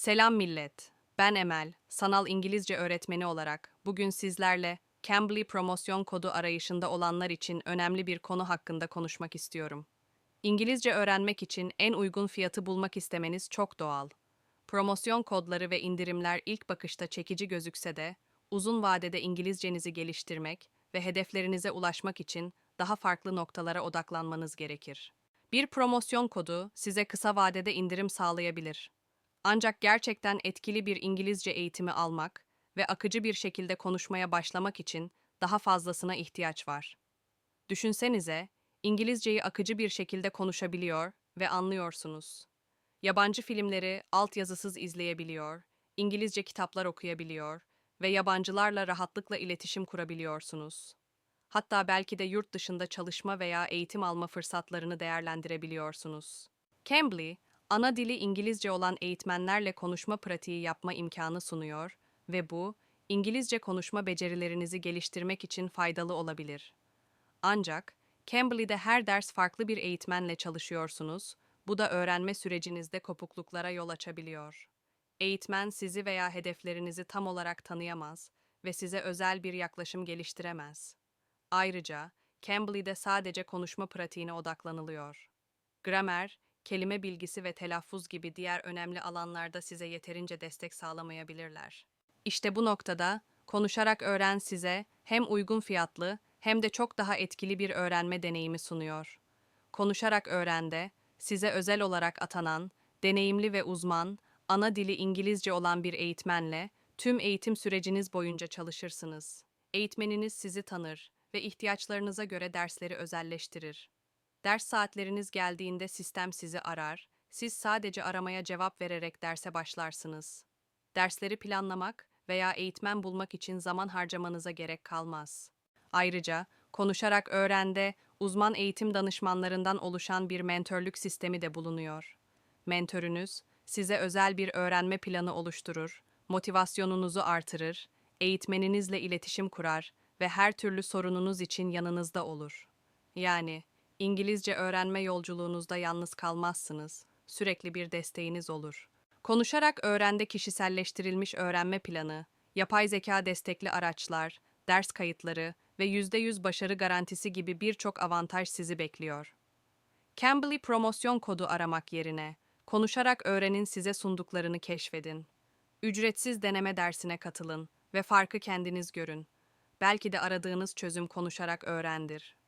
Selam millet. Ben Emel, sanal İngilizce öğretmeni olarak bugün sizlerle Cambly promosyon kodu arayışında olanlar için önemli bir konu hakkında konuşmak istiyorum. İngilizce öğrenmek için en uygun fiyatı bulmak istemeniz çok doğal. Promosyon kodları ve indirimler ilk bakışta çekici gözükse de, uzun vadede İngilizcenizi geliştirmek ve hedeflerinize ulaşmak için daha farklı noktalara odaklanmanız gerekir. Bir promosyon kodu size kısa vadede indirim sağlayabilir. Ancak gerçekten etkili bir İngilizce eğitimi almak ve akıcı bir şekilde konuşmaya başlamak için daha fazlasına ihtiyaç var. Düşünsenize, İngilizceyi akıcı bir şekilde konuşabiliyor ve anlıyorsunuz. Yabancı filmleri altyazısız izleyebiliyor, İngilizce kitaplar okuyabiliyor ve yabancılarla rahatlıkla iletişim kurabiliyorsunuz. Hatta belki de yurt dışında çalışma veya eğitim alma fırsatlarını değerlendirebiliyorsunuz. Cambly, ana dili İngilizce olan eğitmenlerle konuşma pratiği yapma imkanı sunuyor ve bu, İngilizce konuşma becerilerinizi geliştirmek için faydalı olabilir. Ancak, Cambly'de her ders farklı bir eğitmenle çalışıyorsunuz, bu da öğrenme sürecinizde kopukluklara yol açabiliyor. Eğitmen sizi veya hedeflerinizi tam olarak tanıyamaz ve size özel bir yaklaşım geliştiremez. Ayrıca, Cambly'de sadece konuşma pratiğine odaklanılıyor. Gramer, kelime bilgisi ve telaffuz gibi diğer önemli alanlarda size yeterince destek sağlamayabilirler. İşte bu noktada konuşarak öğren size hem uygun fiyatlı hem de çok daha etkili bir öğrenme deneyimi sunuyor. Konuşarak öğrende size özel olarak atanan, deneyimli ve uzman, ana dili İngilizce olan bir eğitmenle tüm eğitim süreciniz boyunca çalışırsınız. Eğitmeniniz sizi tanır ve ihtiyaçlarınıza göre dersleri özelleştirir. Ders saatleriniz geldiğinde sistem sizi arar, siz sadece aramaya cevap vererek derse başlarsınız. Dersleri planlamak veya eğitmen bulmak için zaman harcamanıza gerek kalmaz. Ayrıca konuşarak öğrende uzman eğitim danışmanlarından oluşan bir mentörlük sistemi de bulunuyor. Mentörünüz size özel bir öğrenme planı oluşturur, motivasyonunuzu artırır, eğitmeninizle iletişim kurar ve her türlü sorununuz için yanınızda olur. Yani İngilizce öğrenme yolculuğunuzda yalnız kalmazsınız. Sürekli bir desteğiniz olur. Konuşarak öğrende kişiselleştirilmiş öğrenme planı, yapay zeka destekli araçlar, ders kayıtları ve %100 başarı garantisi gibi birçok avantaj sizi bekliyor. Cambly promosyon kodu aramak yerine konuşarak öğrenin size sunduklarını keşfedin. Ücretsiz deneme dersine katılın ve farkı kendiniz görün. Belki de aradığınız çözüm konuşarak öğrendir.